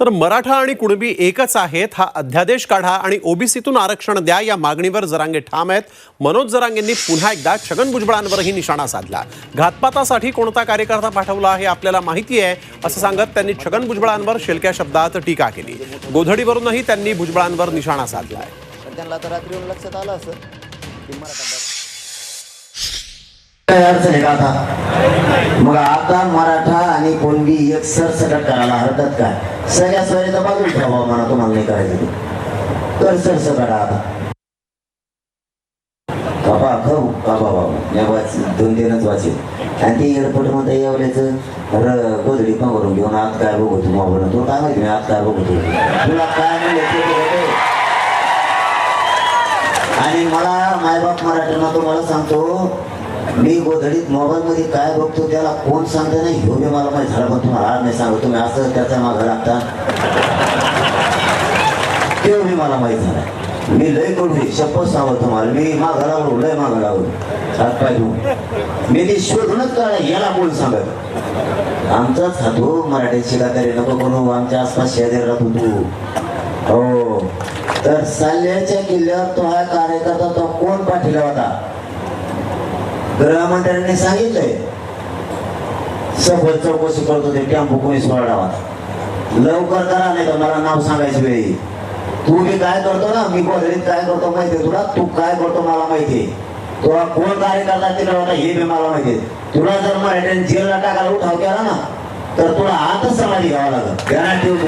तर मराठा आणि कुणबी एकच आहेत. हा अध्यादेश काढा आणि ओबीसीतून आरक्षण द्या. या मागणीवर जरांगे ठाम आहेत. मनोज जरांगेंनी पुन्हा एकदा छगन भुजबळांवरही निशाणा साधला. घातपातासाठी कोणता कार्यकर्ता पाठवला हे आपल्याला माहिती आहे असं सांगत त्यांनी छगन भुजबळांवर शेलक्या शब्दात टीका केली. गोधडीवरूनही त्यांनी भुजबळांवर निशाणा अडचण आहे. मग आता मराठा आणि कोणबी एक सरसकट करायला हरकत काय? सगळ्या सोयीचा बाजूला ठेवा हो, म्हणा तुम्हाला नाही करायचं ते. तर सरसकट आता. बाबा खाऊ. बाबा बाबा? या वाच दोन तीनच वाचेल. आणि ते एअरपोर्टमध्ये येवल्याचं र गोधडी पण करून घेऊन आत काय बघतो मोबाईल तो काय माहिती मी आत काय बघतो तुला काय म्हणलं आणि मला मायबाप मराठ्यांना तुम्हाला सांगतो मी गोधडीत मोबाईल मध्ये काय बघतो त्याला कोण सांगते नाही? ह्यो मी मला माहिती झालं पण तुम्हाला आज नाही सांगतो. तुम्ही असं त्याचा मागं लागता. ते मी मला माहीत झालं. मी लय कडू शपथ सांगतो तुम्हाला. मी मागं लागलो लय मागं लागलो. हात पाय मी ते शोधूनच काढा याला कोण सांगत? आमचाच हातो मराठी शिकाकारी नको करू आमच्या आसपास शेजारी राहतो तू. हो. तर साल्याच्या किल्ल्यावर तो हा कार्यकर्ता तो कोण पाठीला होता? गृहमंत्र्यांनी सांगितलंय. सफल चौकशी करतो ते टेम्पो कोणी सोडावा. लवकर करा नाही तर मला नाव सांगायची वेळी तू मी काय करतो ना मी गोधडीत काय करतो माहितीये तुला? तू काय करतो मला माहितीये तुला कोण कार्यकर्ता तिला होता हे बी मला माहितीये तुला जर मराठ्याने जेलला टाकायला उठाव केला ना तर तुला आतच समाधी घ्यावा लागेल. ध्यानात ठेवतो